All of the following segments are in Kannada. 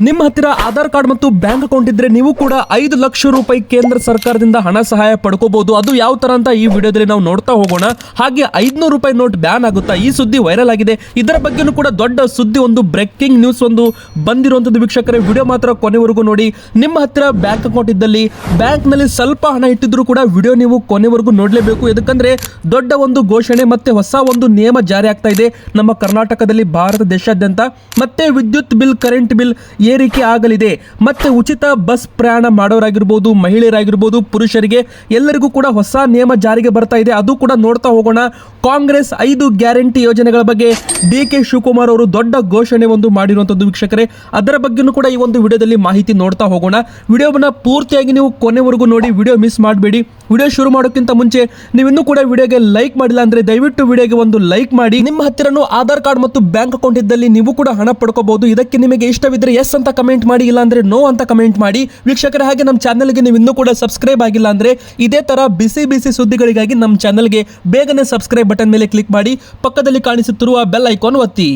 ನಿಮ್ಮ ಹತ್ತಿರ ಆಧಾರ್ ಕಾರ್ಡ್ ಮತ್ತು ಬ್ಯಾಂಕ್ ಅಕೌಂಟ್ ಇದ್ರೆ ನೀವು ಕೂಡ ಐದು ಲಕ್ಷ ರೂಪಾಯಿ ಕೇಂದ್ರ ಸರ್ಕಾರದಿಂದ ಹಣ ಸಹಾಯ ಪಡ್ಕೋಬಹುದು. ಅದು ಯಾವ ತರ ಅಂತ ಈ ವಿಡಿಯೋದಲ್ಲಿ ನಾವು ನೋಡ್ತಾ ಹೋಗೋಣ. ಹಾಗೆ ಐದ್ನೂರು ರೂಪಾಯಿ ನೋಟ್ ಬ್ಯಾನ್ ಆಗುತ್ತಾ? ಈ ಸುದ್ದಿ ವೈರಲ್ ಆಗಿದೆ. ಇದರ ಬಗ್ಗೆನೂ ಕೂಡ ದೊಡ್ಡ ಸುದ್ದಿ ಒಂದು ಬ್ರೇಕಿಂಗ್ ನ್ಯೂಸ್ ಒಂದು ಬಂದಿರುವಂತದ್ದು ವೀಕ್ಷಕರೇ. ವಿಡಿಯೋ ಮಾತ್ರ ಕೊನೆವರೆಗೂ ನೋಡಿ. ನಿಮ್ಮ ಹತ್ತಿರ ಬ್ಯಾಂಕ್ ಅಕೌಂಟ್ ಇದ್ದಲ್ಲಿ ಬ್ಯಾಂಕ್ನಲ್ಲಿ ಸ್ವಲ್ಪ ಹಣ ಇಟ್ಟಿದ್ರು ಕೂಡ ವಿಡಿಯೋ ನೀವು ಕೊನೆವರೆಗೂ ನೋಡಲೇಬೇಕು. ಯಾಕಂದ್ರೆ ದೊಡ್ಡ ಒಂದು ಘೋಷಣೆ ಮತ್ತೆ ಹೊಸ ಒಂದು ನಿಯಮ ಜಾರಿ ಆಗ್ತಾ ಇದೆ ನಮ್ಮ ಕರ್ನಾಟಕದಲ್ಲಿ ಭಾರತ ದೇಶಾದ್ಯಂತ. ಮತ್ತೆ ವಿದ್ಯುತ್ ಬಿಲ್, ಕರೆಂಟ್ ಬಿಲ್ ಏರಿಕೆ ಆಗಲಿದೆ. ಮತ್ತೆ ಉಚಿತ ಬಸ್ ಪ್ರಯಾಣ ಮಾಡೋರಾಗಿರ್ಬೋದು, ಮಹಿಳೆಯರಾಗಿರ್ಬೋದು, ಪುರುಷರಿಗೆ ಎಲ್ಲರಿಗೂ ಕೂಡ ಹೊಸ ನಿಯಮ ಜಾರಿಗೆ ಬರ್ತಾ ಇದೆ. ಅದು ಕೂಡ ನೋಡ್ತಾ ಹೋಗೋಣ. ಕಾಂಗ್ರೆಸ್ ಐದು ಗ್ಯಾರಂಟಿ ಯೋಜನೆಗಳ ಬಗ್ಗೆ ಡಿ ಕೆ ಶಿವಕುಮಾರ್ ಅವರು ದೊಡ್ಡ ಘೋಷಣೆ ಒಂದು ಮಾಡಿರುವಂತದ್ದು ವೀಕ್ಷಕರೇ. ಅದರ ಬಗ್ಗೆನೂ ಕೂಡ ಈ ಒಂದು ವಿಡಿಯೋದಲ್ಲಿ ಮಾಹಿತಿ ನೋಡ್ತಾ ಹೋಗೋಣ. ವಿಡಿಯೋವನ್ನ ಪೂರ್ತಿಯಾಗಿ ನೀವು ಕೊನೆವರೆಗೂ ನೋಡಿ, ವಿಡಿಯೋ ಮಿಸ್ ಮಾಡಬೇಡಿ. ವಿಡಿಯೋ ಶುರು ಮಾಡೋಕ್ಕಿಂತ ಮುಂಚೆ ನೀವು ಇನ್ನೂ ಕೂಡ ವಿಡಿಯೋಗೆ ಲೈಕ್ ಮಾಡಿಲ್ಲ ಅಂದ್ರೆ ದಯವಿಟ್ಟು ವಿಡಿಯೋಗೆ ಒಂದು ಲೈಕ್ ಮಾಡಿ. ನಿಮ್ಮ ಹತ್ತಿರನೂ ಆಧಾರ್ ಕಾರ್ಡ್ ಮತ್ತು ಬ್ಯಾಂಕ್ ಅಕೌಂಟ್ ಇದ್ದಲ್ಲಿ ನೀವು ಕೂಡ ಹಣ ಪಡ್ಕೋಬಹುದು. ಇದಕ್ಕೆ ನಿಮಗೆ ಇಷ್ಟವಿದ್ರೆ ಎಸ್ ಅಂತ ಕಮೆಂಟ್ ಮಾಡಿ, ಇಲ್ಲ ಅಂದ್ರೆ ನೋ ಅಂತ ಕಮೆಂಟ್ ಮಾಡಿ. ವೀಕ್ಷಕರ, ಹಾಗೆ ನಮ್ಮ ಚಾನಲ್ಗೆ ನೀವು ಇನ್ನೂ ಕೂಡ ಸಬ್ಸ್ಕ್ರೈಬ್ ಆಗಿಲ್ಲ ಅಂದ್ರೆ ಇದೇ ತರ ಬಿಸಿ ಬಿಸಿ ಸುದ್ದಿಗಳಿಗಾಗಿ ನಮ್ಮ ಚಾನಲ್ಗೆ ಬೇಗನೆ ಸಬ್ಸ್ಕ್ರೈಬ್ ಬಟನ್ ಮೇಲೆ ಕ್ಲಿಕ್ ಮಾಡಿ ಪಕ್ಕದಲ್ಲಿ ಕಾಣಿಸುತ್ತಿರುವ ಬೆಲ್ ಐಕಾನ್ ಒತ್ತಿ.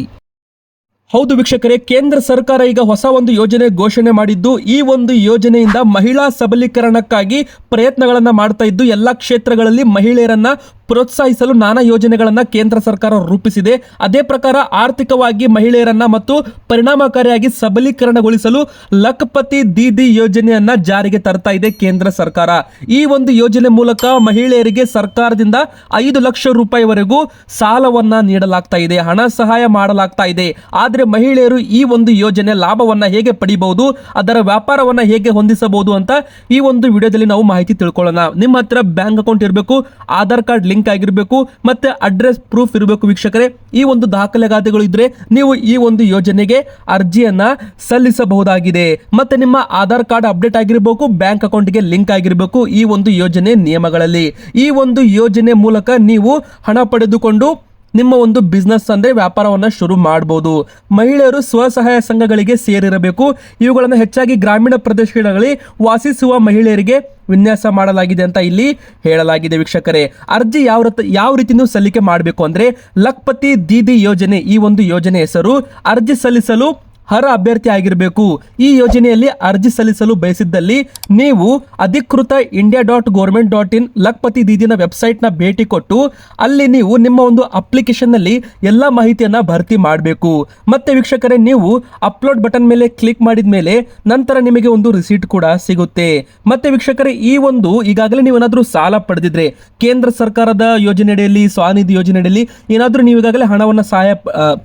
ಹೌದು ವೀಕ್ಷಕರೇ, ಕೇಂದ್ರ ಸರ್ಕಾರ ಈಗ ಹೊಸ ಒಂದು ಯೋಜನೆ ಘೋಷಣೆ ಮಾಡಿದ್ದು, ಈ ಒಂದು ಯೋಜನೆಯಿಂದ ಮಹಿಳಾ ಸಬಲೀಕರಣಕ್ಕಾಗಿ ಪ್ರಯತ್ನಗಳನ್ನು ಮಾಡ್ತಾ ಇದ್ದು, ಎಲ್ಲ ಕ್ಷೇತ್ರಗಳಲ್ಲಿ ಮಹಿಳೆಯರನ್ನ ಪ್ರೋತ್ಸಾಹಿಸಲು ನಾನಾ ಯೋಜನೆಗಳನ್ನು ಕೇಂದ್ರ ಸರ್ಕಾರ ರೂಪಿಸಿದೆ. ಅದೇ ಪ್ರಕಾರ ಆರ್ಥಿಕವಾಗಿ ಮಹಿಳೆಯರನ್ನ ಮತ್ತು ಪರಿಣಾಮಕಾರಿಯಾಗಿ ಸಬಲೀಕರಣಗೊಳಿಸಲು ಲಖಪತಿ ದೀದಿ ಯೋಜನೆಯನ್ನ ಜಾರಿಗೆ ತರ್ತಾ ಇದೆ ಕೇಂದ್ರ ಸರ್ಕಾರ. ಈ ಒಂದು ಯೋಜನೆ ಮೂಲಕ ಮಹಿಳೆಯರಿಗೆ ಸರ್ಕಾರದಿಂದ ಐದು ಲಕ್ಷ ರೂಪಾಯಿವರೆಗೂ ಸಾಲವನ್ನ ನೀಡಲಾಗ್ತಾ ಇದೆ, ಹಣ ಸಹಾಯ ಮಾಡಲಾಗ್ತಾ ಇದೆ. ಆದರೆ ಮಹಿಳೆಯರು ಈ ಒಂದು ಯೋಜನೆ ಲಾಭವನ್ನ ಹೇಗೆ ಪಡಿಬಹುದು, ಅದರ ವ್ಯಾಪಾರವನ್ನ ಹೇಗೆ ಹೊಂದಿಸಬಹುದು ಅಂತ ಈ ಒಂದು ವಿಡಿಯೋದಲ್ಲಿ ನಾವು ಮಾಹಿತಿ ತಿಳ್ಕೊಳ್ಳೋಣ. ನಿಮ್ಮ ಹತ್ರ ಬ್ಯಾಂಕ್ ಅಕೌಂಟ್ ಇರಬೇಕು, ಆಧಾರ್ ಕಾರ್ಡ್ ಲಿಂಕ್ ಆಗಿರಬೇಕು ಮತ್ತೆ ಅಡ್ರೆಸ್ ಪ್ರೂಫ್ ಇರಬೇಕು ವೀಕ್ಷಕರೇ. ಈ ಒಂದು ದಾಖಲೆಗಾತಿಗಳು ಇದ್ರೆ ನೀವು ಈ ಒಂದು ಯೋಜನೆಗೆ ಅರ್ಜಿಯನ್ನ ಸಲ್ಲಿಸಬಹುದಾಗಿದೆ. ಮತ್ತೆ ನಿಮ್ಮ ಆಧಾರ್ ಕಾರ್ಡ್ ಅಪ್ಡೇಟ್ ಆಗಿರಬೇಕು, ಬ್ಯಾಂಕ್ ಅಕೌಂಟ್ಗೆ ಲಿಂಕ್ ಆಗಿರಬೇಕು ಈ ಒಂದು ಯೋಜನೆ ನಿಯಮಗಳಲ್ಲಿ. ಈ ಒಂದು ಯೋಜನೆ ಮೂಲಕ ನೀವು ಹಣ ಪಡೆದುಕೊಂಡು ನಿಮ್ಮ ಒಂದು ಬಿಸ್ನೆಸ್ ಅಂದ್ರೆ ವ್ಯಾಪಾರವನ್ನ ಶುರು ಮಾಡಬಹುದು ಮಹಿಳೆಯರು ಸ್ವಸಹಾಯ ಸಂಘಗಳಿಗೆ ಸೇರಿರಬೇಕು. ಇವುಗಳನ್ನು ಹೆಚ್ಚಾಗಿ ಗ್ರಾಮೀಣ ಪ್ರದೇಶಗಳಲ್ಲಿ ವಾಸಿಸುವ ಮಹಿಳೆಯರಿಗೆ ವಿನ್ಯಾಸ ಮಾಡಲಾಗಿದೆ ಅಂತ ಇಲ್ಲಿ ಹೇಳಲಾಗಿದೆ ವೀಕ್ಷಕರೇ. ಅರ್ಜಿ ಯಾವ ಯಾವ ರೀತಿಯೂ ಸಲ್ಲಿಕೆ ಮಾಡಬೇಕು ಅಂದ್ರೆ ಲಖ್ಪತಿ ದೀದಿ ಯೋಜನೆ ಈ ಒಂದು ಯೋಜನೆ ಹೆಸರು. ಅರ್ಜಿ ಸಲ್ಲಿಸಲು ಹರ ಅಭ್ಯರ್ಥಿ ಆಗಿರಬೇಕು. ಈ ಯೋಜನೆಯಲ್ಲಿ ಅರ್ಜಿ ಸಲ್ಲಿಸಲು ಬಯಸಿದ್ದಲ್ಲಿ ನೀವು ಅಧಿಕೃತ India dot government dot in Lakhpati ದೀದಿನ ವೆಬ್ಸೈಟ್ನ ಭೇಟಿ ಕೊಟ್ಟು ಅಲ್ಲಿ ನೀವು ನಿಮ್ಮ ಒಂದು ಅಪ್ಲಿಕೇಶನ್ನಲ್ಲಿ ಎಲ್ಲ ಮಾಹಿತಿಯನ್ನ ಭರ್ತಿ ಮಾಡಬೇಕು. ಮತ್ತೆ ವೀಕ್ಷಕರೇ, ನೀವು ಅಪ್ಲೋಡ್ ಬಟನ್ ಮೇಲೆ ಕ್ಲಿಕ್ ಮಾಡಿದ ಮೇಲೆ ನಂತರ ನಿಮಗೆ ಒಂದು ರಿಸೀಟ್ ಕೂಡ ಸಿಗುತ್ತೆ. ಮತ್ತೆ ವೀಕ್ಷಕರೇ, ಈ ಒಂದು ಈಗಾಗಲೇ ನೀವು ಏನಾದರೂ ಸಾಲ ಪಡೆದಿದ್ರೆ, ಕೇಂದ್ರ ಸರ್ಕಾರದ ಯೋಜನೆಯಡಿಯಲ್ಲಿ, ಸ್ವಾನಿಧಿ ಯೋಜನೆಯಡಿಯಲ್ಲಿ ಏನಾದರೂ ನೀವು ಈಗಾಗಲೇ ಹಣವನ್ನು ಸಹಾಯ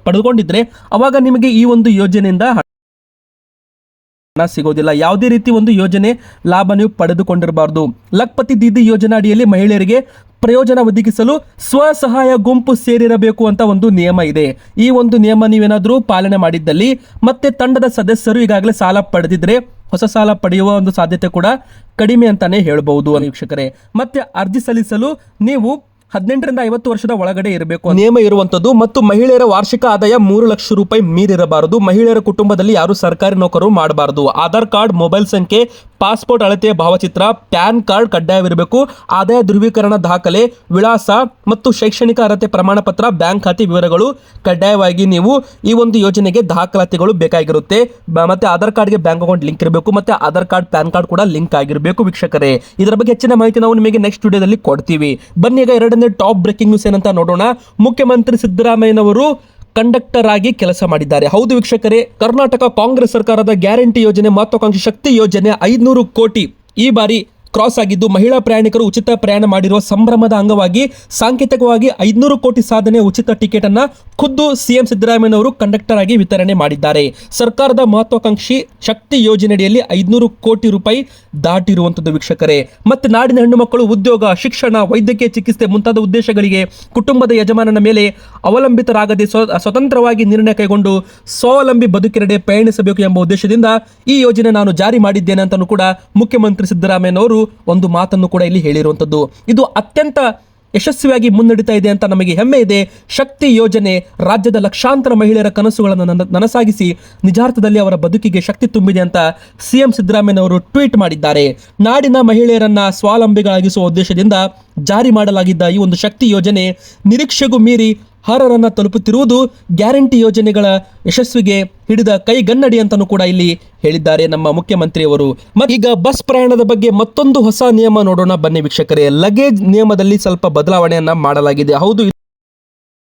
ಪಡೆದುಕೊಂಡಿದ್ರೆ, ಅವಾಗ ನಿಮಗೆ ಈ ಒಂದು ಯೋಜನೆಯಿಂದ ಹಣ ಸಿಗೋದಿಲ್ಲ. ಯಾವುದೇ ರೀತಿ ಒಂದು ಯೋಜನೆ ಲಾಭ ನೀವು ಪಡೆದುಕೊಂಡಿರಬಾರ್ದು. ಲಖಪತಿ ದೀದಿ ಯೋಜನಾ ಅಡಿಯಲ್ಲಿ ಮಹಿಳೆಯರಿಗೆ ಪ್ರಯೋಜನ ಒದಗಿಸಲು ಸ್ವಸಹಾಯ ಗುಂಪು ಸೇರಿರಬೇಕು ಅಂತ ಒಂದು ನಿಯಮ ಇದೆ. ಈ ಒಂದು ನಿಯಮ ನೀವೇನಾದರೂ ಪಾಲನೆ ಮಾಡಿದ್ದಲ್ಲಿ ಮತ್ತೆ ತಂಡದ ಸದಸ್ಯರು ಈಗಾಗಲೇ ಸಾಲ ಪಡೆದಿದ್ರೆ ಹೊಸ ಸಾಲ ಪಡೆಯುವ ಒಂದು ಸಾಧ್ಯತೆ ಕೂಡ ಕಡಿಮೆ ಅಂತಾನೆ ಹೇಳಬಹುದು ವೀಕ್ಷಕರೇ. ಮತ್ತೆ ಅರ್ಜಿ ಸಲ್ಲಿಸಲು ನೀವು ಹದಿನೆಂಟರಿಂದ ಐವತ್ತು ವರ್ಷದ ಒಳಗಡೆ ಇರಬೇಕು ನಿಯಮ ಇರುವಂತದ್ದು ಮತ್ತು ಮಹಿಳೆಯರ ವಾರ್ಷಿಕ ಆದಾಯ ಮೂರು ಲಕ್ಷ ರೂಪಾಯಿ ಮೀರಿರಬಾರದು. ಮಹಿಳೆಯರ ಕುಟುಂಬದಲ್ಲಿ ಯಾರು ಸರ್ಕಾರಿ ನೌಕರು ಮಾಡಬಾರದು. ಆಧಾರ್ ಕಾರ್ಡ್, ಮೊಬೈಲ್ ಸಂಖ್ಯೆ, ಪಾಸ್ಪೋರ್ಟ್ ಅಳತೆಯ ಭಾವಚಿತ್ರ, ಪ್ಯಾನ್ ಕಾರ್ಡ್ ಕಡ್ಡಾಯವಿರಬೇಕು. ಆದಾಯ ಧ್ರುವೀಕರಣ ದಾಖಲೆ, ವಿಳಾಸ ಮತ್ತು ಶೈಕ್ಷಣಿಕ ಅರ್ಹತೆ ಪ್ರಮಾಣ ಪತ್ರ ಬ್ಯಾಂಕ್ ಖಾತೆ ವಿವರಗಳು ಕಡ್ಡಾಯವಾಗಿ ನೀವು ಈ ಒಂದು ಯೋಜನೆಗೆ ದಾಖಲಾತಿಗಳು ಬೇಕಾಗಿರುತ್ತೆ. ಮತ್ತೆ ಆಧಾರ್ ಕಾರ್ಡ್ಗೆ ಬ್ಯಾಂಕ್ ಅಕೌಂಟ್ ಲಿಂಕ್ ಇರಬೇಕು ಮತ್ತೆ ಆಧಾರ್ ಕಾರ್ಡ್, ಪ್ಯಾನ್ ಕಾರ್ಡ್ ಕೂಡ ಲಿಂಕ್ ಆಗಿರಬೇಕು ವೀಕ್ಷಕರೇ. ಇದರ ಬಗ್ಗೆ ಹೆಚ್ಚಿನ ಮಾಹಿತಿ ನಾವು ನಿಮಗೆ ನೆಕ್ಸ್ಟ್ ವಿಡಿಯೋದಲ್ಲಿ ಕೊಡ್ತೀವಿ. ಬನ್ನಿ ಈಗ ಎರಡನೇ ಟಾಪ್ ಬ್ರೇಕಿಂಗ್ ನ್ಯೂಸ್ ಏನಂತ ನೋಡೋಣ. ಮುಖ್ಯಮಂತ್ರಿ ಸಿದ್ದರಾಮಯ್ಯನವರು ಕಂಡಕ್ಟರ್ ಆಗಿ ಕೆಲಸ ಮಾಡಿದ್ದಾರೆ. ಹೌದು ವೀಕ್ಷಕರೇ, ಕರ್ನಾಟಕ ಕಾಂಗ್ರೆಸ್ ಸರ್ಕಾರದ ಗ್ಯಾರಂಟಿ ಯೋಜನೆ, ಮಹತ್ವಾಕಾಂಕ್ಷಿ ಶಕ್ತಿ ಯೋಜನೆ ಐದುನೂರು ಕೋಟಿ ಈ ಬಾರಿ ಕ್ರಾಸ್ ಆಗಿದ್ದು, ಮಹಿಳಾ ಪ್ರಯಾಣಿಕರು ಉಚಿತ ಪ್ರಯಾಣ ಮಾಡಿರುವ ಸಂಭ್ರಮದ ಅಂಗವಾಗಿ ಸಾಂಕೇತಿಕವಾಗಿ ಐದುನೂರು ಕೋಟಿ ಸಾಧನೆ ಉಚಿತ ಟಿಕೆಟ್ ಅನ್ನ ಖುದ್ದು ಸಿಎಂ ಸಿದ್ದರಾಮಯ್ಯನವರು ಕಂಡಕ್ಟರ್ ಆಗಿ ವಿತರಣೆ ಮಾಡಿದ್ದಾರೆ. ಸರ್ಕಾರದ ಮಹತ್ವಾಕಾಂಕ್ಷಿ ಶಕ್ತಿ ಯೋಜನೆಯಡಿಯಲ್ಲಿ ಐದುನೂರು ಕೋಟಿ ರೂಪಾಯಿ ದಾಟಿರುವಂತದ್ದು ವೀಕ್ಷಕರೇ. ಮತ್ತೆ ನಾಡಿನ ಹೆಣ್ಣು ಮಕ್ಕಳು ಉದ್ಯೋಗ, ಶಿಕ್ಷಣ, ವೈದ್ಯಕೀಯ ಚಿಕಿತ್ಸೆ ಮುಂತಾದ ಉದ್ದೇಶಗಳಿಗೆ ಕುಟುಂಬದ ಯಜಮಾನನ ಮೇಲೆ ಅವಲಂಬಿತರಾಗದೆ ಸ್ವ, ಸ್ವತಂತ್ರವಾಗಿ ನಿರ್ಣಯ ಕೈಗೊಂಡು ಸ್ವಾವಲಂಬಿ ಬದುಕಿನಡೆ ಪಯಣಿಸಬೇಕು ಎಂಬ ಉದ್ದೇಶದಿಂದ ಈ ಯೋಜನೆ ನಾನು ಜಾರಿ ಮಾಡಿದ್ದೇನೆ ಅಂತಲೂ ಕೂಡ ಮುಖ್ಯಮಂತ್ರಿ ಸಿದ್ದರಾಮಯ್ಯನವರು ಒಂದು ಮಾತನ್ನು ಕೂಡ ಇಲ್ಲಿ ಹೇಳಿರುವಂಥದ್ದು ಇದು ಅತ್ಯಂತ ಯಶಸ್ವಿಯಾಗಿ ಮುನ್ನಡೀತಾ ಇದೆ ಅಂತ ನಮಗೆ ಹೆಮ್ಮೆ ಇದೆ. ಶಕ್ತಿ ಯೋಜನೆ ರಾಜ್ಯದ ಲಕ್ಷಾಂತರ ಮಹಿಳೆಯರ ಕನಸುಗಳನ್ನು ನನಸಾಗಿಸಿ ನಿಜಾರ್ಥದಲ್ಲಿ ಅವರ ಬದುಕಿಗೆ ಶಕ್ತಿ ತುಂಬಿದೆ ಅಂತ ಸಿಎಂ ಸಿದ್ದರಾಮಯ್ಯನವರು ಟ್ವೀಟ್ ಮಾಡಿದ್ದಾರೆ. ನಾಡಿನ ಮಹಿಳೆಯರನ್ನ ಸ್ವಾವಲಂಬಿಗಳಾಗಿಸುವ ಉದ್ದೇಶದಿಂದ ಜಾರಿ ಮಾಡಲಾಗಿದ್ದ ಈ ಒಂದು ಶಕ್ತಿ ಯೋಜನೆ ನಿರೀಕ್ಷೆಗೂ ಮೀರಿ ಅರ್ಹರನ್ನ ತಲುಪುತ್ತಿರುವುದು ಗ್ಯಾರಂಟಿ ಯೋಜನೆಗಳ ಯಶಸ್ವಿಗೆ ಹಿಡಿದ ಕೈಗನ್ನಡಿ ಅಂತಾನೂ ಕೂಡ ಇಲ್ಲಿ ಹೇಳಿದ್ದಾರೆ ನಮ್ಮ ಮುಖ್ಯಮಂತ್ರಿಯವರು. ಈಗ ಬಸ್ ಪ್ರಯಾಣದ ಬಗ್ಗೆ ಮತ್ತೊಂದು ಹೊಸ ನಿಯಮ ನೋಡೋಣ ಬನ್ನಿ ವೀಕ್ಷಕರೇ. ಲಗೇಜ್ ನಿಯಮದಲ್ಲಿ ಸ್ವಲ್ಪ ಬದಲಾವಣೆಯನ್ನ ಮಾಡಲಾಗಿದೆ. ಹೌದು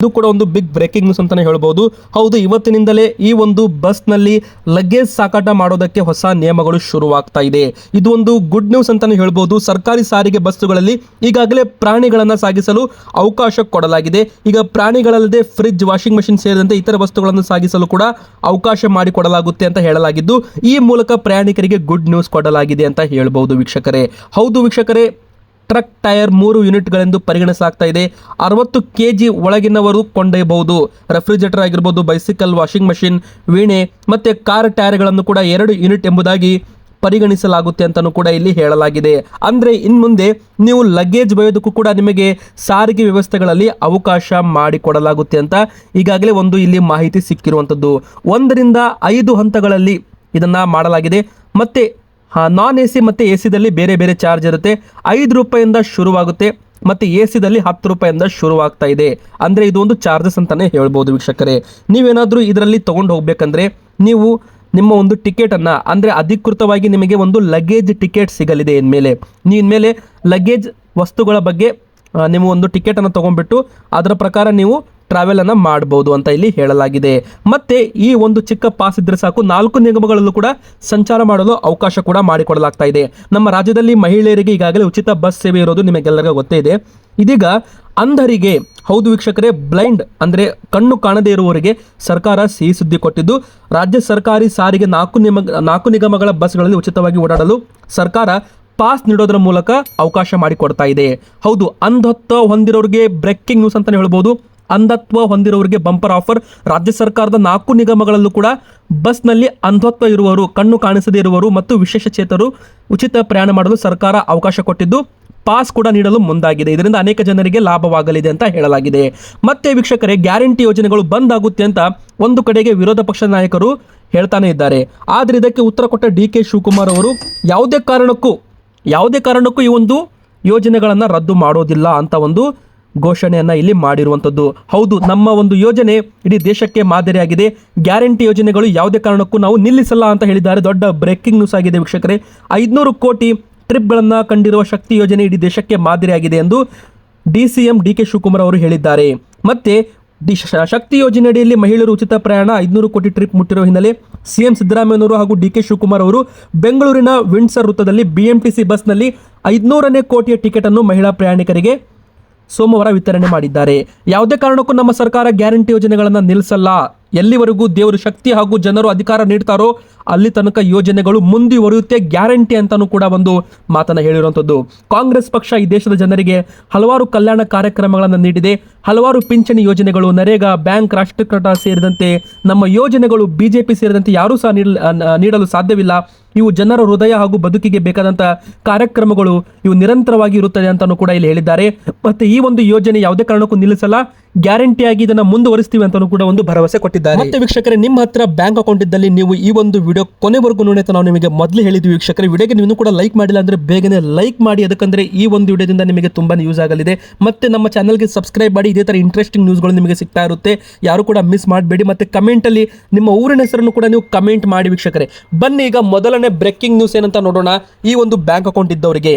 ಇದು ಕೂಡ ಒಂದು ಬಿಗ್ ಬ್ರೇಕಿಂಗ್ ನ್ಯೂಸ್ ಅಂತಾನೆ ಹೇಳ್ಬೋದು. ಹೌದು, ಇವತ್ತಿನಿಂದಲೇ ಈ ಒಂದು ಬಸ್ನಲ್ಲಿ ಲಗೇಜ್ ಸಾಕಾಟ ಮಾಡೋದಕ್ಕೆ ಹೊಸ ನಿಯಮಗಳು ಶುರುವಾಗ್ತಾ ಇದೆ. ಇದು ಒಂದು ಗುಡ್ ನ್ಯೂಸ್ ಅಂತಾನೆ ಹೇಳ್ಬೋದು. ಸರ್ಕಾರಿ ಸಾರಿಗೆ ಬಸ್ಸುಗಳಲ್ಲಿ ಈಗಾಗಲೇ ಪ್ರಾಣಿಗಳನ್ನು ಸಾಗಿಸಲು ಅವಕಾಶ ಕೊಡಲಾಗಿದೆ. ಈಗ ಪ್ರಾಣಿಗಳಲ್ಲದೆ ಫ್ರಿಡ್ಜ್ ವಾಷಿಂಗ್ ಮಷಿನ್ ಸೇರಿದಂತೆ ಇತರ ವಸ್ತುಗಳನ್ನು ಸಾಗಿಸಲು ಕೂಡ ಅವಕಾಶ ಮಾಡಿಕೊಡಲಾಗುತ್ತೆ ಅಂತ ಹೇಳಲಾಗಿದ್ದು, ಈ ಮೂಲಕ ಪ್ರಯಾಣಿಕರಿಗೆ ಗುಡ್ ನ್ಯೂಸ್ ಕೊಡಲಾಗಿದೆ ಅಂತ ಹೇಳ್ಬೋದು ವೀಕ್ಷಕರೇ. ಹೌದು ವೀಕ್ಷಕರೇ ಟ್ರಕ್ ಟೈರ್ ಮೂರು ಯೂನಿಟ್ಗಳೆಂದು ಪರಿಗಣಿಸಲಾಗ್ತಾ ಇದೆ. ಅರವತ್ತು ಕೆ ಜಿ ಒಳಗಿನವರು ಕೊಂಡೊಯ್ಯಬಹುದು. ರೆಫ್ರಿಜರೇಟರ್ ಆಗಿರ್ಬೋದು, ಬೈಸಿಕಲ್, ವಾಷಿಂಗ್ ಮಷಿನ್, ವೀಣೆ ಮತ್ತು ಕಾರ್ ಟೈರ್ಗಳನ್ನು ಕೂಡ ಎರಡು ಯೂನಿಟ್ ಎಂಬುದಾಗಿ ಪರಿಗಣಿಸಲಾಗುತ್ತೆ ಅಂತಲೂ ಕೂಡ ಇಲ್ಲಿ ಹೇಳಲಾಗಿದೆ. ಅಂದರೆ ಇನ್ಮುಂದೆ ನೀವು ಲಗೇಜ್ ಬಯೋದಕ್ಕೂ ಕೂಡ ನಿಮಗೆ ಸಾರಿಗೆ ವ್ಯವಸ್ಥೆಗಳಲ್ಲಿ ಅವಕಾಶ ಮಾಡಿಕೊಡಲಾಗುತ್ತೆ ಅಂತ ಈಗಾಗಲೇ ಒಂದು ಇಲ್ಲಿ ಮಾಹಿತಿ ಸಿಕ್ಕಿರುವಂಥದ್ದು. ಒಂದರಿಂದ ಐದು ಹಂತಗಳಲ್ಲಿ ಇದನ್ನು ಮಾಡಲಾಗಿದೆ. ಮತ್ತು ನಾನ್ ಎ ಸಿ ಮತ್ತು ಎ ಸಿದಲ್ಲಿ ಬೇರೆ ಬೇರೆ ಚಾರ್ಜ್ ಇರುತ್ತೆ. ಐದು ರೂಪಾಯಿಂದ ಶುರುವಾಗುತ್ತೆ ಮತ್ತು ಎ ಸಿದಲ್ಲಿ ಹತ್ತು ರೂಪಾಯಿಂದ ಶುರುವಾಗ್ತಾ ಇದೆ. ಅಂದರೆ ಇದು ಒಂದು ಚಾರ್ಜಸ್ ಅಂತಲೇ ಹೇಳ್ಬೋದು ವೀಕ್ಷಕರೇ. ನೀವೇನಾದರೂ ಇದರಲ್ಲಿ ತೊಗೊಂಡು ಹೋಗ್ಬೇಕಂದ್ರೆ ನೀವು ನಿಮ್ಮ ಒಂದು ಟಿಕೆಟನ್ನು ಅಂದರೆ ಅಧಿಕೃತವಾಗಿ ನಿಮಗೆ ಒಂದು ಲಗೇಜ್ ಟಿಕೆಟ್ ಸಿಗಲಿದೆ ಇನ್ಮೇಲೆ. ನೀವು ಇನ್ಮೇಲೆ ಲಗೇಜ್ ವಸ್ತುಗಳ ಬಗ್ಗೆ ನೀವು ಒಂದು ಟಿಕೆಟನ್ನು ತೊಗೊಂಡ್ಬಿಟ್ಟು, ಅದರ ಪ್ರಕಾರ ನೀವು ಟ್ರಾವೆಲನ್ನು ಮಾಡಬಹುದು ಅಂತ ಇಲ್ಲಿ ಹೇಳಲಾಗಿದೆ. ಮತ್ತೆ ಈ ಒಂದು ಚಿಕ್ಕ ಪಾಸ್ ಇದ್ರೆ ಸಾಕು, ನಾಲ್ಕು ನಿಗಮಗಳಲ್ಲೂ ಕೂಡ ಸಂಚಾರ ಮಾಡಲು ಅವಕಾಶ ಕೂಡ ಮಾಡಿಕೊಡಲಾಗ್ತಾ ಇದೆ. ನಮ್ಮ ರಾಜ್ಯದಲ್ಲಿ ಮಹಿಳೆಯರಿಗೆ ಈಗಾಗಲೇ ಉಚಿತ ಬಸ್ ಸೇವೆ ಇರೋದು ನಿಮಗೆಲ್ಲರಿಗೂ ಗೊತ್ತೇ ಇದೆ. ಇದೀಗ ಅಂಧರಿಗೆ, ಹೌದು ವೀಕ್ಷಕರೇ ಬ್ಲೈಂಡ್ ಅಂದರೆ ಕಣ್ಣು ಕಾಣದೇ ಇರುವವರಿಗೆ ಸರ್ಕಾರ ಸಿಹಿ ಸುದ್ದಿ ಕೊಟ್ಟಿದ್ದು, ರಾಜ್ಯ ಸರ್ಕಾರಿ ಸಾರಿಗೆ ನಾಲ್ಕು ನಿಮ, ನಾಲ್ಕು ನಿಗಮಗಳ ಬಸ್ಗಳಲ್ಲಿ ಉಚಿತವಾಗಿ ಓಡಾಡಲು ಸರ್ಕಾರ ಪಾಸ್ ನೀಡೋದ್ರ ಮೂಲಕ ಅವಕಾಶ ಮಾಡಿಕೊಡ್ತಾ ಇದೆ. ಹೌದು, ಅಂಧತ್ವ ಹೊಂದಿರೋರಿಗೆ ಬ್ರೇಕಿಂಗ್ ನ್ಯೂಸ್ ಅಂತಲೇ ಹೇಳ್ಬೋದು. ಅಂಧತ್ವ ಹೊಂದಿರುವವರಿಗೆ ಬಂಪರ್ ಆಫರ್. ರಾಜ್ಯ ಸರ್ಕಾರದ ನಾಲ್ಕು ನಿಗಮಗಳಲ್ಲೂ ಕೂಡ ಬಸ್ನಲ್ಲಿ ಅಂಧತ್ವ ಇರುವವರು, ಕಣ್ಣು ಕಾಣಿಸದೇ ಇರುವವರು ಮತ್ತು ವಿಶೇಷಚೇತರು ಉಚಿತ ಪ್ರಯಾಣ ಮಾಡಲು ಸರ್ಕಾರ ಅವಕಾಶ ಕೊಟ್ಟಿದ್ದು ಪಾಸ್ ಕೂಡ ನೀಡಲು ಮುಂದಾಗಿದೆ. ಇದರಿಂದ ಅನೇಕ ಜನರಿಗೆ ಲಾಭವಾಗಲಿದೆ ಅಂತ ಹೇಳಲಾಗಿದೆ. ಮತ್ತೆ ವೀಕ್ಷಕರೇ, ಗ್ಯಾರಂಟಿ ಯೋಜನೆಗಳು ಬಂದ್ ಆಗುತ್ತೆ ಅಂತ ಒಂದು ಕಡೆಗೆ ವಿರೋಧ ಪಕ್ಷದ ನಾಯಕರು ಹೇಳ್ತಾನೆ ಇದ್ದಾರೆ. ಆದರೆ ಇದಕ್ಕೆ ಉತ್ತರ ಕೊಟ್ಟ ಡಿ ಕೆ ಶಿವಕುಮಾರ್ ಅವರು, ಯಾವುದೇ ಕಾರಣಕ್ಕೂ ಯಾವುದೇ ಕಾರಣಕ್ಕೂ ಈ ಒಂದು ಯೋಜನೆಗಳನ್ನು ರದ್ದು ಮಾಡೋದಿಲ್ಲ ಅಂತ ಒಂದು ಘೋಷಣೆಯನ್ನ ಇಲ್ಲಿ ಮಾಡಿರುವಂಥದ್ದು ಹೌದು, ನಮ್ಮ ಒಂದು ಯೋಜನೆ ಇಡೀ ದೇಶಕ್ಕೆ ಮಾದರಿಯಾಗಿದೆ. ಗ್ಯಾರಂಟಿ ಯೋಜನೆಗಳು ಯಾವುದೇ ಕಾರಣಕ್ಕೂ ನಾವು ನಿಲ್ಲಿಸಲ್ಲ ಅಂತ ಹೇಳಿದ್ದಾರೆ. ದೊಡ್ಡ ಬ್ರೇಕಿಂಗ್ ನ್ಯೂಸ್ ಆಗಿದೆ ವೀಕ್ಷಕರೇ. ಐದುನೂರು ಕೋಟಿ ಟ್ರಿಪ್ಗಳನ್ನು ಕಂಡಿರುವ ಶಕ್ತಿ ಯೋಜನೆ ಇಡೀ ದೇಶಕ್ಕೆ ಮಾದರಿಯಾಗಿದೆ ಎಂದು D C M D K Shivakumar ಅವರು ಹೇಳಿದ್ದಾರೆ. ಮತ್ತೆ, ಡಿ ಶಕ್ತಿ ಯೋಜನೆಯಡಿಯಲ್ಲಿ ಮಹಿಳೆಯರು ಉಚಿತ ಪ್ರಯಾಣ ಐದುನೂರು ಕೋಟಿ ಟ್ರಿಪ್ ಮುಟ್ಟಿರುವ ಹಿನ್ನೆಲೆ ಸಿಎಂ ಸಿದ್ದರಾಮಯ್ಯನವರು ಹಾಗೂ ಡಿ ಕೆ ಶಿವಕುಮಾರ್ ಅವರು ಬೆಂಗಳೂರಿನ ವಿಂಡ್ಸರ್ ವೃತ್ತದಲ್ಲಿ ಬಿಎಂಟಿಸಿ ಬಸ್ನಲ್ಲಿ ಐದುನೂರನೇ ಕೋಟಿಯ ಟಿಕೆಟ್ ಅನ್ನು ಮಹಿಳಾ ಪ್ರಯಾಣಿಕರಿಗೆ ಸೋಮವಾರ ವಿತರಣೆ ಮಾಡಿದ್ದಾರೆ. ಯಾವುದೇ ಕಾರಣಕ್ಕೂ ನಮ್ಮ ಸರ್ಕಾರ ಗ್ಯಾರಂಟಿ ಯೋಜನೆಗಳನ್ನು ನಿಲ್ಲಿಸಲ್ಲ ಎಲ್ಲಿವರೆಗೂ ದೇವರು ಶಕ್ತಿ ಹಾಗೂ ಜನರು ಅಧಿಕಾರ ನೀಡ್ತಾರೋ ಅಲ್ಲಿ ತನಕ ಯೋಜನೆಗಳು ಮುಂದುವರಿಯುತ್ತೆ ಗ್ಯಾರಂಟಿ ಅಂತಾನೂ ಕೂಡ ಒಂದು ಮಾತನ್ನ ಹೇಳಿರುವಂಥದ್ದು. ಕಾಂಗ್ರೆಸ್ ಪಕ್ಷ ಈ ದೇಶದ ಜನರಿಗೆ ಹಲವಾರು ಕಲ್ಯಾಣ ಕಾರ್ಯಕ್ರಮಗಳನ್ನು ನೀಡಿದೆ. ಹಲವಾರು ಪಿಂಚಣಿ ಯೋಜನೆಗಳು, ನರೇಗಾ ಬ್ಯಾಂಕ್, ರಾಷ್ಟ್ರೀಕೃತ ಸೇರಿದಂತೆ ನಮ್ಮ ಯೋಜನೆಗಳು ಬಿಜೆಪಿ ಸೇರಿದಂತೆ ಯಾರೂ ಸಹ ನೀಡಲ್- ಸಾಧ್ಯವಿಲ್ಲ. ಇವು ಜನರ ಹೃದಯ ಹಾಗೂ ಬದುಕಿಗೆ ಬೇಕಾದಂತ ಕಾರ್ಯಕ್ರಮಗಳು ಇವು ನಿರಂತರವಾಗಿ ಇರುತ್ತದೆ ಅಂತಾನೂ ಕೂಡ ಇಲ್ಲಿ ಹೇಳಿದ್ದಾರೆ. ಮತ್ತೆ ಈ ಒಂದು ಯೋಜನೆ ಯಾವುದೇ ಕಾರಣಕ್ಕೂ ನಿಲ್ಲಿಸಲ್ಲ. ಗ್ಯಾರಂಟಿಯಾಗಿ ಇದನ್ನ ಮುಂದುವರಿಸ್ತೀವಿ ಅಂತಾನೂ ಕೂಡ ಒಂದು ಭರವಸೆ ಕೊಟ್ಟಿದ್ದಾರೆ. ಮತ್ತೆ ವೀಕ್ಷಕರೇ, ನಿಮ್ಮ ಹತ್ರ ಬ್ಯಾಂಕ್ ಅಕೌಂಟ್ ಇದ್ದಲ್ಲಿ ನೀವು ಈ ಒಂದು ವಿಡಿಯೋ ಕೊನೆವರೆಗೂ ನೋಡಿ ಅಂತ ನಾವು ನಿಮಗೆ ಮೊದಲು ಹೇಳಿದ್ವಿ, ವೀಕ್ಷಕರೇ, ವಿಡಿಯೋಗೆ ನೀವು ಕೂಡ ಲೈಕ್ ಮಾಡಿಲ್ಲ ಅಂದರೆ ಬೇಗನೆ ಲೈಕ್ ಮಾಡಿ. ಅದಕ್ಕಂದರೆ ಈ ಒಂದು ವಿಡಿಯೋದಿಂದ ನಿಮಗೆ ತುಂಬಾ ಯೂಸ್ ಆಗಲಿದೆ. ಮತ್ತೆ ನಮ್ಮ ಚಾನಲ್ಗೆ ಸಬ್ಸ್ಕ್ರೈಬ್ ಮಾಡಿ. ಇದೇ ತರ ಇಂಟ್ರೆಸ್ಟಿಂಗ್ ನ್ಯೂಸ್ಗಳು ನಿಮಗೆ ಸಿಗ್ತಾ ಇರುತ್ತೆ. ಯಾರು ಕೂಡ ಮಿಸ್ ಮಾಡಬೇಡಿ. ಮತ್ತೆ ಕಮೆಂಟಲ್ಲಿ ನಿಮ್ಮ ಊರಿನ ಹೆಸರನ್ನು ಕೂಡ ನೀವು ಕಮೆಂಟ್ ಮಾಡಿ, ವೀಕ್ಷಕರೇ. ಬನ್ನಿ ಈಗ ಮೊದಲನೇ ಬ್ರೇಕಿಂಗ್ ನ್ಯೂಸ್ ಏನಂತ ನೋಡೋಣ. ಈ ಒಂದು ಬ್ಯಾಂಕ್ ಅಕೌಂಟ್ ಇದ್ದವರಿಗೆ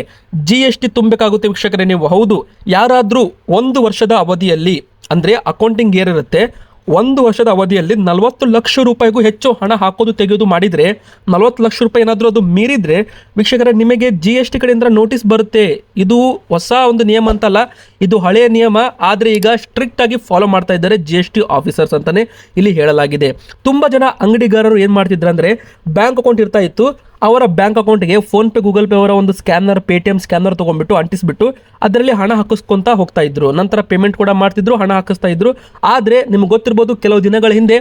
ಜಿ ಎಸ್ ಟಿ ತುಂಬಬೇಕಾಗುತ್ತೆ, ವೀಕ್ಷಕರೇ ನೀವು. ಹೌದು, ಯಾರಾದರೂ ಒಂದು ವರ್ಷದ ಅವಧಿಯಲ್ಲಿ, ಅಂದ್ರೆ ಅಕೌಂಟಿಂಗ್ ಏರಿರುತ್ತೆ ಒಂದು ವರ್ಷದ ಅವಧಿಯಲ್ಲಿ ನಲವತ್ತು ಲಕ್ಷ ರೂಪಾಯಿಗೂ ಹೆಚ್ಚು ಹಣ ಹಾಕೋದು ತೆಗೆಯೋದು ಮಾಡಿದರೆ, ನಲವತ್ತು ಲಕ್ಷ ರೂಪಾಯಿ ಏನಾದರೂ ಅದು ಮೀರಿದ್ರೆ, ವೀಕ್ಷಕರ, ನಿಮಗೆ ಜಿ ಎಸ್ ಟಿ ಕಡೆಯಿಂದ ನೋಟಿಸ್ ಬರುತ್ತೆ. ಇದು ಹೊಸ ಒಂದು ನಿಯಮ ಅಂತಲ್ಲ, ಇದು ಹಳೆಯ ನಿಯಮ, ಆದರೆ ಈಗ ಸ್ಟ್ರಿಕ್ಟ್ ಆಗಿ ಫಾಲೋ ಮಾಡ್ತಾ ಇದ್ದಾರೆ ಜಿ ಎಸ್ ಟಿ ಆಫೀಸರ್ಸ್ ಅಂತಲೇ ಇಲ್ಲಿ ಹೇಳಲಾಗಿದೆ. ತುಂಬ ಜನ ಅಂಗಡಿಗಾರರು ಏನು ಮಾಡ್ತಿದ್ರು ಅಂದರೆ ಬ್ಯಾಂಕ್ ಅಕೌಂಟ್ ಇರ್ತಾ ಇತ್ತು ಅವರ ಬ್ಯಾಂಕ್ ಅಕೌಂಟ್ಗೆ ಫೋನ್ ಪೇ, ಗೂಗಲ್ ಪೇ ಅವರ ಒಂದು scanner Paytm scanner ತೊಗೊಂಡ್ಬಿಟ್ಟು ಅಂಟಿಸ್ಬಿಟ್ಟು ಅದರಲ್ಲಿ ಹಣ ಹಾಕಿಸ್ಕೊಂತ ಹೋಗ್ತಾ ಇದ್ರು. ನಂತರ ಪೇಮೆಂಟ್ ಕೂಡ ಮಾಡ್ತಿದ್ರು, ಹಣ ಹಾಕಿಸ್ತಾ ಇದ್ರು. ಆದರೆ ನಿಮ್ಗೆ ಗೊತ್ತಿರ್ಬೋದು ಕೆಲವು ದಿನಗಳ ಹಿಂದೆ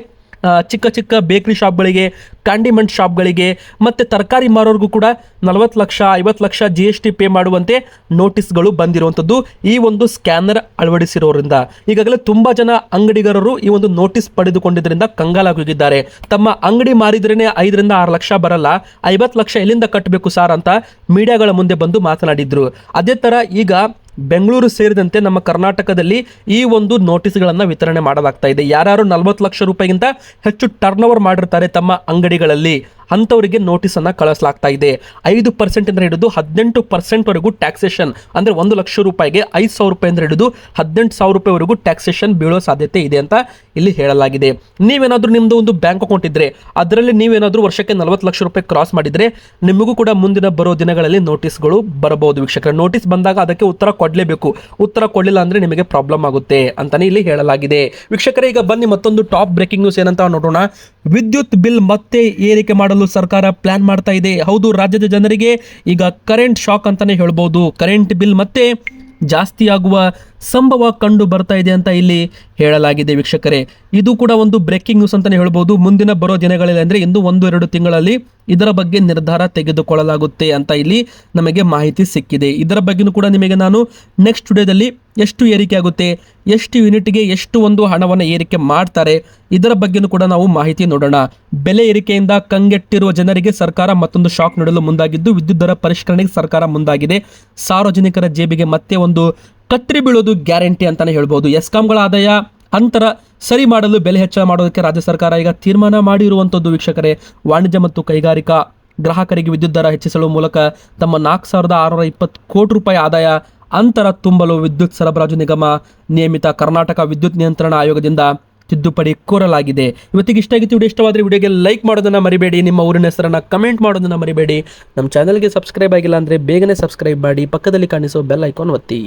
ಚಿಕ್ಕ ಚಿಕ್ಕ ಬೇಕ್ರಿ ಶಾಪ್ಗಳಿಗೆ ಕಾಂಡಿಮೆಂಟ್ ಶಾಪ್ಗಳಿಗೆ ಮತ್ತು ತರಕಾರಿ ಮಾರೋರಿಗೂ ಕೂಡ ನಲವತ್ತು ಲಕ್ಷ, ಐವತ್ತು lakh G S T pay ಮಾಡುವಂತೆ ನೋಟಿಸ್ಗಳು ಬಂದಿರುವಂಥದ್ದು ಈ ಒಂದು ಸ್ಕ್ಯಾನರ್ ಅಳವಡಿಸಿರೋದ್ರಿಂದ. ಈಗಾಗಲೇ ತುಂಬ ಜನ ಅಂಗಡಿಗಾರರು ಈ ಒಂದು ನೋಟಿಸ್ ಪಡೆದುಕೊಂಡಿದ್ದರಿಂದ ಕಂಗಾಲಾಗೋಗಿದ್ದಾರೆ. ತಮ್ಮ ಅಂಗಡಿ ಮಾರಿದ್ರೇ ಐದರಿಂದ ಆರು ಲಕ್ಷ ಬರಲ್ಲ, ಐವತ್ತು ಲಕ್ಷ ಎಲ್ಲಿಂದ ಕಟ್ಟಬೇಕು ಸಾರ್ ಅಂತ ಮೀಡಿಯಾಗಳ ಮುಂದೆ ಬಂದು ಮಾತನಾಡಿದ್ರು. ಅದೇ ಥರ ಈಗ ಬೆಂಗಳೂರು ಸೇರಿದಂತೆ ನಮ್ಮ ಕರ್ನಾಟಕದಲ್ಲಿ ಈ ಒಂದು ನೋಟಿಸ್ಗಳನ್ನು ವಿತರಣೆ ಮಾಡಲಾಗ್ತಾ ಇದೆ. ಯಾರ್ಯಾರು ನಲವತ್ತು ಲಕ್ಷ ರೂಪಾಯಿಗಿಂತ ಹೆಚ್ಚು ಟರ್ನ್ ಓವರ್ ಮಾಡಿರ್ತಾರೆ ತಮ್ಮ ಅಂಗಡಿಗಳಲ್ಲಿ. ಅಂಥವರಿಗೆ ನೋಟಿಸನ್ನು ಕಳಿಸಲಾಗ್ತಾ ಇದೆ. ಐದು ಪರ್ಸೆಂಟಿಂದ ಹಿಡಿದು ಹದಿನೆಂಟು ಪರ್ಸೆಂಟ್ವರೆಗೂ ಟ್ಯಾಕ್ಸೇಷನ್ ಅಂದರೆ ಒಂದು ಲಕ್ಷ ರೂಪಾಯಿಗೆ ಐದು ಸಾವಿರ ರೂಪಾಯಿಂದ ಹಿಡಿದು ಹದಿನೆಂಟು ಸಾವಿರ ರೂಪಾಯಿವರೆಗೂ ಟ್ಯಾಕ್ಸೇಷನ್ ಬೀಳೋ ಸಾಧ್ಯತೆ ಇದೆ ಅಂತ ಇಲ್ಲಿ ಹೇಳಲಾಗಿದೆ. ನೀವೇನಾದರೂ ನಿಮ್ಮದು ಒಂದು ಬ್ಯಾಂಕ್ ಅಕೌಂಟ್ ಇದ್ದರೆ ಅದರಲ್ಲಿ ನೀವೇನಾದರೂ ವರ್ಷಕ್ಕೆ ನಲವತ್ತು ಲಕ್ಷ ರೂಪಾಯಿ ಕ್ರಾಸ್ ಮಾಡಿದರೆ, ನಿಮಗೂ ಕೂಡ ಮುಂದಿನ ಬರೋ ದಿನಗಳಲ್ಲಿ ನೋಟಿಸ್ಗಳು ಬರಬಹುದು ವೀಕ್ಷಕರ. ನೋಟಿಸ್ ಬಂದಾಗ ಅದಕ್ಕೆ ಉತ್ತರ ಕೊಡಲೇಬೇಕು. ಉತ್ತರ ಕೊಡಲಿಲ್ಲ ಅಂದರೆ ನಿಮಗೆ ಪ್ರಾಬ್ಲಮ್ ಆಗುತ್ತೆ ಅಂತಾನೆ ಇಲ್ಲಿ ಹೇಳಲಾಗಿದೆ. ವೀಕ್ಷಕರೇ, ಈಗ ಬನ್ನಿ ಮತ್ತೊಂದು ಟಾಪ್ ಬ್ರೇಕಿಂಗ್ ನ್ಯೂಸ್ ಏನಂತ ನೋಡೋಣ. ವಿದ್ಯುತ್ ಬಿಲ್ ಮತ್ತೆ ಏರಿಕೆ ಮಾಡಲು ಸರ್ಕಾರ ಪ್ಲಾನ್ ಮಾಡ್ತಾ ಇದೆ. ಹೌದು, ರಾಜ್ಯದ ಜನರಿಗೆ ಈಗ ಕರೆಂಟ್ ಶಾಕ್ ಅಂತಾನೆ ಹೇಳ್ಬೋದು. ಕರೆಂಟ್ ಬಿಲ್ ಮತ್ತೆ ಜಾಸ್ತಿ ಆಗುವ ಸಂಭವ ಕಂಡು ಬರ್ತಾ ಇದೆ ಅಂತ ಇಲ್ಲಿ ಹೇಳಲಾಗಿದೆ ವೀಕ್ಷಕರೇ. ಇದು ಕೂಡ ಒಂದು ಬ್ರೇಕಿಂಗ್ ನ್ಯೂಸ್ ಅಂತಾನೆ ಹೇಳ್ಬೋದು. ಮುಂದಿನ ಬರೋ ದಿನಗಳಲ್ಲಿ ಅಂದರೆ ಇಂದು ಒಂದು, ಎರಡು ತಿಂಗಳಲ್ಲಿ ಇದರ ಬಗ್ಗೆ ನಿರ್ಧಾರ ತೆಗೆದುಕೊಳ್ಳಲಾಗುತ್ತೆ ಅಂತ ಇಲ್ಲಿ ನಮಗೆ ಮಾಹಿತಿ ಸಿಕ್ಕಿದೆ. ಇದರ ಬಗ್ಗೆನೂ ಕೂಡ ನಿಮಗೆ ನಾನು ನೆಕ್ಸ್ಟ್ ವಿಡಿಯೋದಲ್ಲಿ ಎಷ್ಟು ಏರಿಕೆ ಆಗುತ್ತೆ, ಎಷ್ಟು ಯೂನಿಟ್ಗೆ ಎಷ್ಟು ಒಂದು ಹಣವನ್ನು ಏರಿಕೆ ಮಾಡ್ತಾರೆ, ಇದರ ಬಗ್ಗೆನೂ ಕೂಡ ನಾವು ಮಾಹಿತಿ ನೋಡೋಣ. ಬೆಲೆ ಏರಿಕೆಯಿಂದ ಕಂಗೆಟ್ಟಿರುವ ಜನರಿಗೆ ಸರ್ಕಾರ ಮತ್ತೊಂದು ಶಾಕ್ ನೀಡಲು ಮುಂದಾಗಿದ್ದು, ವಿದ್ಯುತ್ ದರ ಪರಿಷ್ಕರಣೆಗೆ ಸರ್ಕಾರ ಮುಂದಾಗಿದೆ. ಸಾರ್ವಜನಿಕರ ಜೇಬಿಗೆ ಮತ್ತೆ ಒಂದು ಕತ್ತರಿ ಬೀಳೋದು ಗ್ಯಾರಂಟಿ ಅಂತಲೇ ಹೇಳ್ಬೋದು. ಎಸ್ಕಾಂಗಳ ಆದಾಯ ಅಂತರ ಸರಿ ಮಾಡಲು ಬೆಲೆ ಹೆಚ್ಚಳ ಮಾಡೋದಕ್ಕೆ ರಾಜ್ಯ ಸರ್ಕಾರ ಈಗ ತೀರ್ಮಾನ ಮಾಡಿರುವಂಥದ್ದು ವೀಕ್ಷಕರೇ. ವಾಣಿಜ್ಯ ಮತ್ತು ಕೈಗಾರಿಕಾ ಗ್ರಾಹಕರಿಗೆ ವಿದ್ಯುತ್ ದರ ಹೆಚ್ಚಿಸಲು ಮೂಲಕ ತಮ್ಮ ನಾಲ್ಕು ಸಾವಿರದ ಆರುನೂರ ಇಪ್ಪತ್ತು ಕೋಟಿ ರೂಪಾಯಿ ಆದಾಯ ಅಂತರ ತುಂಬಲು ವಿದ್ಯುತ್ ಸರಬರಾಜು ನಿಗಮ, ನಿಯಮಿತ ಕರ್ನಾಟಕ ವಿದ್ಯುತ್ ನಿಯಂತ್ರಣ ಆಯೋಗದಿಂದ ತಿದ್ದುಪಡಿ ಕೋರಲಾಗಿದೆ. ಇವತ್ತಿಗೆ ಇಷ್ಟ ಆಗಿತ್ತು, ವಿಡಿಯೋ ಇಷ್ಟವಾದರೆ ವಿಡಿಯೋಗೆ ಲೈಕ್ ಮಾಡೋದನ್ನ ಮರಿಬೇಡಿ, ನಿಮ್ಮ ಊರಿನ ಹೆಸರನ್ನ ಕಮೆಂಟ್ ಮಾಡೋದನ್ನ ಮರಿಬೇಡಿ. ನಮ್ಮ ಚಾನಲ್ಗೆ ಸಬ್ಸ್ಕ್ರೈಬ್ ಆಗಿಲ್ಲ ಅಂದರೆ ಬೇಗನೆ ಸಬ್ಸ್ಕ್ರೈಬ್ ಮಾಡಿ, ಪಕ್ಕದಲ್ಲಿ ಕಾಣಿಸೋ ಬೆಲ್ ಐಕಾನ್ ಒತ್ತಿ.